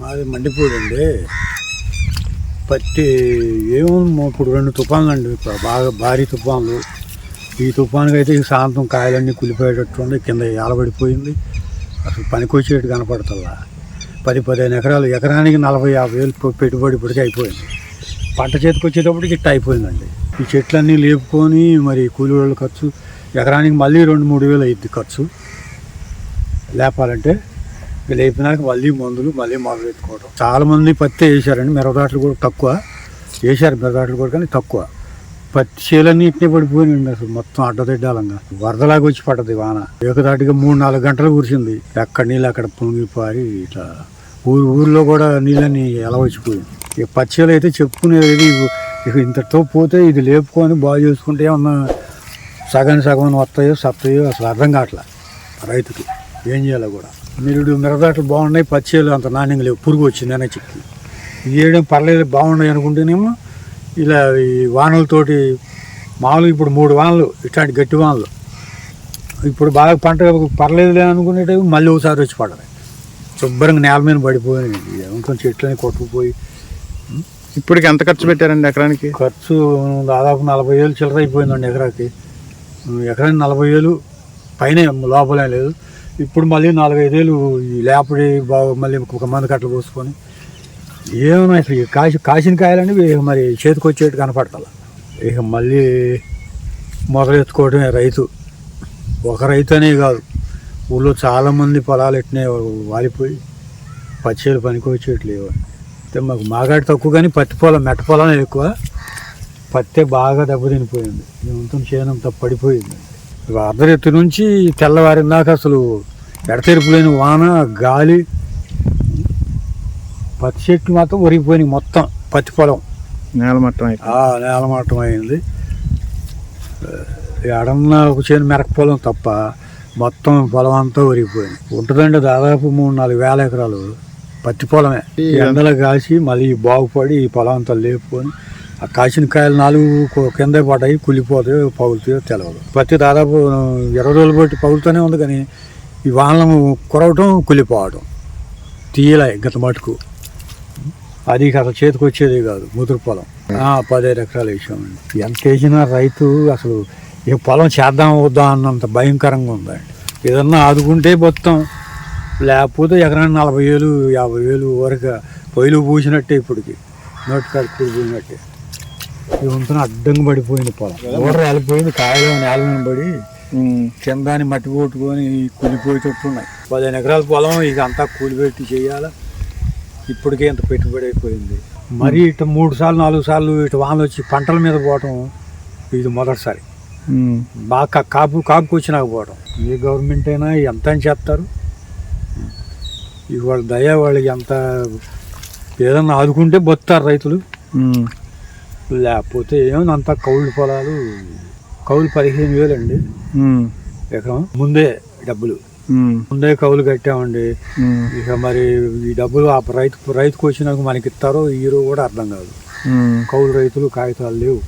మాది మండిపూడి అండి. పత్తి ఏమో ఇప్పుడు రెండు తుఫాన్లు అండి బాగా భారీ తుఫాన్లు. ఈ తుఫాన్కి అయితే ఈ సాయంత్రం కాయలన్నీ కులిపోయేటట్టు ఉంది. కింద ఆలబడిపోయింది అసలు పనికొచ్చేట్టు కనపడతల్లా. పది పదిహేను ఎకరాలు ఎకరానికి నలభై యాభై వేలు పెట్టుబడి ఇప్పటికే అయిపోయింది. పంట చేతికి వచ్చేటప్పటికి ఇట్ట అయిపోయిందండి. ఈ చెట్లన్నీ లేపుకొని మరి కూలి వాళ్ళ ఖర్చు ఎకరానికి మళ్ళీ రెండు మూడు వేలు అయింది ఖర్చు. లేపాలంటే లేపినాక మళ్ళీ మందులు మళ్ళీ మొదలు పెట్టుకోవడం చాలా మంది పత్తి వేసారండి మిరపదాట్లు కూడా తక్కువ. వేశారు మిరపదాట్లు కూడా కానీ తక్కువ. పత్తి చేలన్నీ ఇట్నే అసలు. మొత్తం అడ్డదిడ్డాలంగా. వరదలాగా వచ్చి పడ్డది వాన. ఏకదాటిగా మూడు నాలుగు గంటలు కురిసింది. ఎక్కడ నీళ్ళు అక్కడ పొంగిపారి ఇట్లా ఊరు ఊర్లో కూడా నీళ్ళని ఎలా వచ్చిపోయింది ఇక పచ్చేలు అయితే చెప్పుకునేది ఇక ఇంతతో పోతే ఇది లేపుకొని బాగు చేసుకుంటే ఏమన్నా సగం సగం వస్తాయో సత్తాయో అసలు అర్థం కావట్లే రైతుకి. ఏం చేయాలో కూడా. నిరుడు మిరదాటలు బాగున్నాయి పచ్చేలు అంత నాణ్యంగా లేవు. పురుగు వచ్చింది అనే చెప్పి ఏడం పర్లేదు బాగున్నాయి అనుకుంటేనేమో ఇలా ఈ వానలతోటి మామూలుగా ఇప్పుడు మూడు వానలు ఇట్లాంటి గట్టి వానలు. ఇప్పుడు బాగా పంట పర్లేదులే అనుకునేటవి మళ్ళీ ఒకసారి వచ్చి పడతాయి. శుభ్రంగా నేల మీద పడిపోయినాయి. ఏమంటాం చెట్లని కొట్టుకుపోయి. ఇప్పటికి ఎంత ఖర్చు పెట్టారండి ఎకరానికి? ఖర్చు దాదాపు నలభై వేలు చిల్లర అయిపోయిందండి ఎకరాకి. ఎకరానికి నలభై వేలు పైన లోపలే లేదు. ఇప్పుడు మళ్ళీ నాలుగైదు వేలు ఈ లేపడి బాగా మళ్ళీ ఒక మంది కట్టలు పోసుకొని ఏమన్నా అసలు? కాసి కాసిన కాయలని మరి చేతికి వచ్చేట్టు కనపడతాల. ఇక మళ్ళీ మొదలెత్తుకోవడమే రైతు. ఒక రైతు అనే కాదు. ఊళ్ళో చాలామంది పొలాలు ఎట్టినే వాలిపోయి పచ్చేలు పనికి వచ్చేట్లేవు అంటే మాకు మాగాడి తక్కువ కానీ పత్తి పొలం మెట్ట పొలం ఎక్కువ. పత్తే బాగా దెబ్బతినిపోయింది. మొత్తం చేనంతా పడిపోయింది. అర్ధరెత్తు నుంచి తెల్లవారిన దాకా అసలు ఎడతెరుపు లేని వాన గాలి పత్తి చెట్లు మాత్రం ఒరిగిపోయినాయి మొత్తం పత్తి పొలం. నేల మట్టం అయితే ఆ నేలమాటం అయింది. ఎడన్న ఒక చేను మెరక పొలం తప్ప మొత్తం పొలం అంతా ఒరిగిపోయింది. ఉంటుందండి దాదాపు మూడు నాలుగు వేల ఎకరాలు పత్తి పొలమే. ఎండలు కాసి మళ్ళీ బాగుపడి ఈ పొలం అంతా లేపుకొని ఆ కాసిన కాయలు నాలుగు కింద పడ్డాయి కులిపోతాయో పగులుతాయో తెలవదు. పత్తి దాదాపు ఇరవై రోజులు బట్టి పగులుతూనే ఉంది కానీ ఈ వానలు కురవటం కులిపోవడం తీయలే గత మటుకు. అది అసలు చేతికి వచ్చేది కాదు ముదురు పొలం. పదిహేను ఎకరాలు వేసామండి. ఎంత వేసినా రైతు అసలు ఈ పొలం చేద్దాం వద్దాం అన్నంత భయంకరంగా ఉందండి. ఏదన్నా ఆదుకుంటే మొత్తం లేకపోతే ఎకరానికి నలభై వేలు యాభై వేలు వరకు పొయ్యిలు పూసినట్టే ఇప్పటికి. నోటి కడుపులు పోయినట్టే ఈ వంతున అడ్డంగా పడిపోయింది పొలం. ఓటర్ వెళ్ళిపోయింది కాయలు నేల పడి. కిందాన్ని మట్టి కొట్టుకొని కూలిపోయేటట్టు ఉన్నాయి. పదిహేను ఎకరాల పొలం ఇక అంతా కూలిపెట్టి చేయాలా? ఇప్పటికే ఇంత పెట్టుబడి అయిపోయింది మరి ఇటు మూడు సార్లు నాలుగు సార్లు ఇటు వానలు వచ్చి పంటల మీద పోవటం ఇది మొదటిసారి. బాగా కా- కాపు కాపుకి వచ్చినాక పోవడం ఏ గవర్నమెంట్ అయినా ఎంత అని చేస్తారు ఇవాళ దయ వాళ్ళకి ఎంత ఏదన్నా ఆదుకుంటే బతుతారు రైతులు. లేకపోతే ఏమన్నా అంతా కౌలు పొలాలు కౌలు పదిహేను వేలు అండి ఉమ్. ఎకరం ముందే డబ్బులు. ముందే కౌలు కట్టామండి. ఇక మరి ఈ డబ్బులు ఆ రైతు రైతుకు వచ్చినాక మనకి ఇస్తారో ఇయ్యరో కూడా అర్థం కాదు. కౌలు రైతులు కాగితాలు లేవు.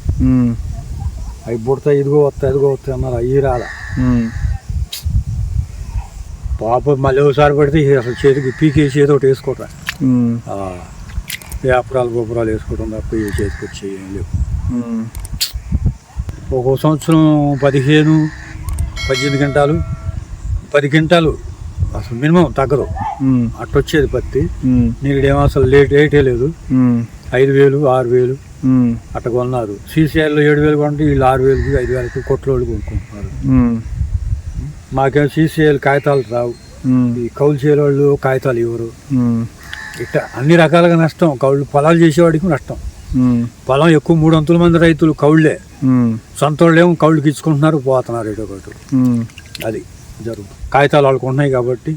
అవి పుడతాయి ఇదిగో వస్తాయి ఇదిగో వస్తాయి అన్నారు అయ్యి రాల. పాప మళ్ళీ ఒకసారి పడితే అసలు చేతికి పీకేసి ఏదో ఒకటి వేసుకోవటం. వేపరాలు గోపురాలు వేసుకోవడం తప్ప ఏ చేతికి వచ్చి ఏం లేవు. ఒక్కో సంవత్సరం పదిహేను పద్దెనిమిది గంటలు పది గంటలు అసలు మినిమం తగ్గదు. అట్టొచ్చేది పత్తి. నీడేమో అసలు లేట్ రేటే లేదు. ఐదు వేలు ఆరు వేలు. అట్ట కొన్నారు సీసీఐలో ఏడు వేలు కొంటే వీళ్ళు ఆరు వేలకి ఐదు వేలకి కొట్లోళ్ళు కొనుక్కుంటున్నారు. మాకేం సీసీఐలు కాగితాలు రావు. ఈ కౌలు చేయవాళ్ళు కాగితాలు ఇవ్వరు. ఇట్ట అన్ని రకాలుగా నష్టం కౌళ్ళు పొలాలు చేసేవాడికి నష్టం. పొలం ఎక్కువ మూడు వంతుల మంది రైతులు కౌళ్ళే. సొంత వాళ్ళేమో కౌళ్ళకి ఇచ్చుకుంటున్నారు పోతున్నారు ఇటు ఒకటి. అది జరుగుతుంది కాగితాలు వాళ్ళకు ఉన్నాయి కాబట్టి.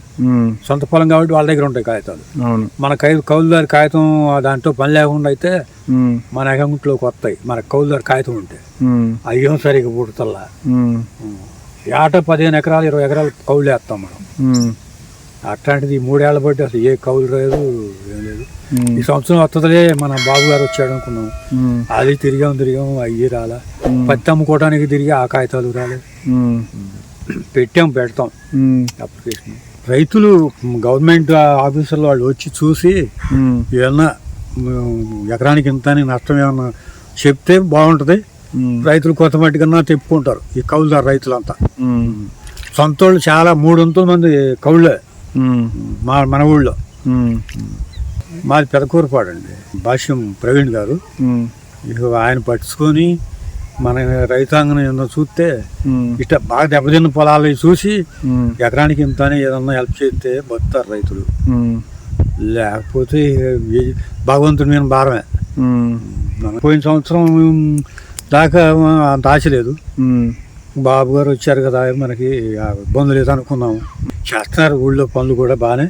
సొంత పొలం కాబట్టి వాళ్ళ దగ్గర ఉంటాయి కాగితాలు. మన కై కౌలుదారి కాగితం దాంట్లో పని లేకుండా అయితే. మన అకౌంట్లోకి వస్తాయి. మన కౌలుదారి కాగితం ఉంటే. అయ్యం సరిగ్గా పుడతల్లా. ఏట పదిహేను ఎకరాలు ఇరవై ఎకరాలు కౌలు వేస్తాం మనం. అట్లాంటిది మూడేళ్ళ బట్టి అసలు ఏ కౌలు లేదు ఏం లేదు. ఈ సంవత్సరం వస్తుందిలే మన బాబు గారు వచ్చాడు అనుకున్నాం. అది తిరిగాం తిరిగాం అయ్యి రాలా. పత్తి అమ్ముకోవడానికి తిరిగి ఆ కాగితాలు రాలేదు పెట్టాం పెడతాం. అప్లికేషన్ రైతులు గవర్నమెంట్ ఆఫీసర్లు వాళ్ళు వచ్చి చూసి ఏమన్నా ఎకరానికి ఇంత నష్టం ఏమన్నా చెప్తే బాగుంటుంది. రైతులు కొత్త మట్టి కన్నా తెప్పుకుంటారు ఈ కౌలుదారు రైతులంతా. ఉమ్, సొంత వాళ్ళు చాలా మూడు వందల మంది కౌళ్ళే. మా మన ఊళ్ళో. మాది పెదకూరపాడండి. భాష్యం ప్రవీణ్ గారు. ఇక ఆయన పట్టుకొని మన రైతాంగం చూస్తే ఇట్లా బాగా దెబ్బతిన్న పొలాలు చూసి ఎకరానికి ఇంత ఏదన్నా హెల్ప్ చేస్తే బతుతారు రైతులు. లేకపోతే భగవంతుడి మీద భారమే. పోయిన సంవత్సరం దాకా అంత ఆశ లేదు. బాబు గారు వచ్చారు కదా మనకి ఇబ్బంది లేదు అనుకున్నాము. చేస్తున్నారు ఊళ్ళో పనులు కూడా బాగానే.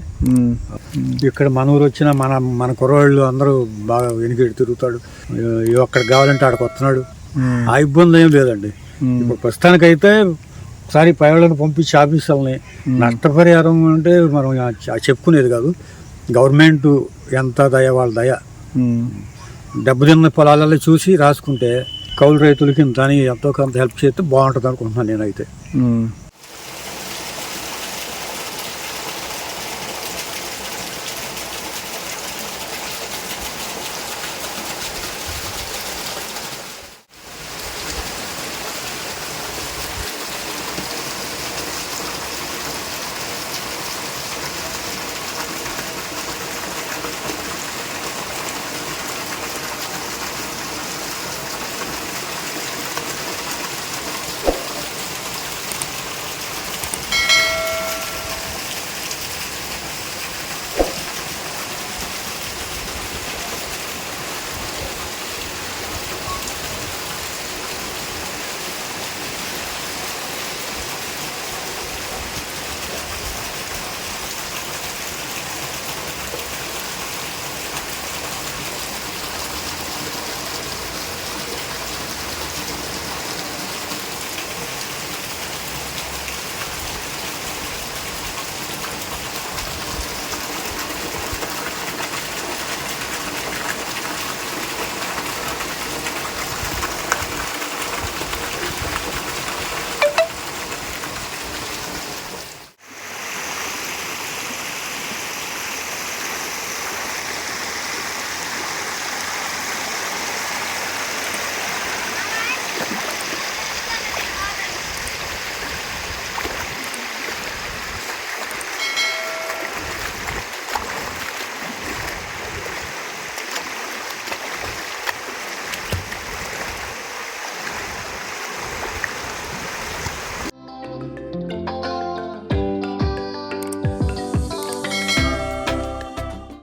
ఇక్కడ మన ఊరు వచ్చిన మన మన కుర్రవాళ్ళు అందరూ బాగా వెనుకెడు తిరుగుతాడు. ఎక్కడికి కావాలంటే ఆడికి వస్తున్నాడు. ఆ ఇబ్బంది ఏం లేదండి. ఉమ్, ఇప్పుడు ప్రస్తుతానికైతే ఒకసారి పైవాళ్ళని పంపించి ఆఫీసర్ని నష్టపరిహారం అంటే మనం చెప్పుకునేది కాదు. గవర్నమెంట్ ఎంత దయ వాళ్ళ దయ. దెబ్బతిన్న పొలాలలో చూసి రాసుకుంటే కౌలు రైతులకి అని ఎంతో కొంత హెల్ప్ చేస్తే బాగుంటుంది అనుకుంటున్నాను నేనైతే.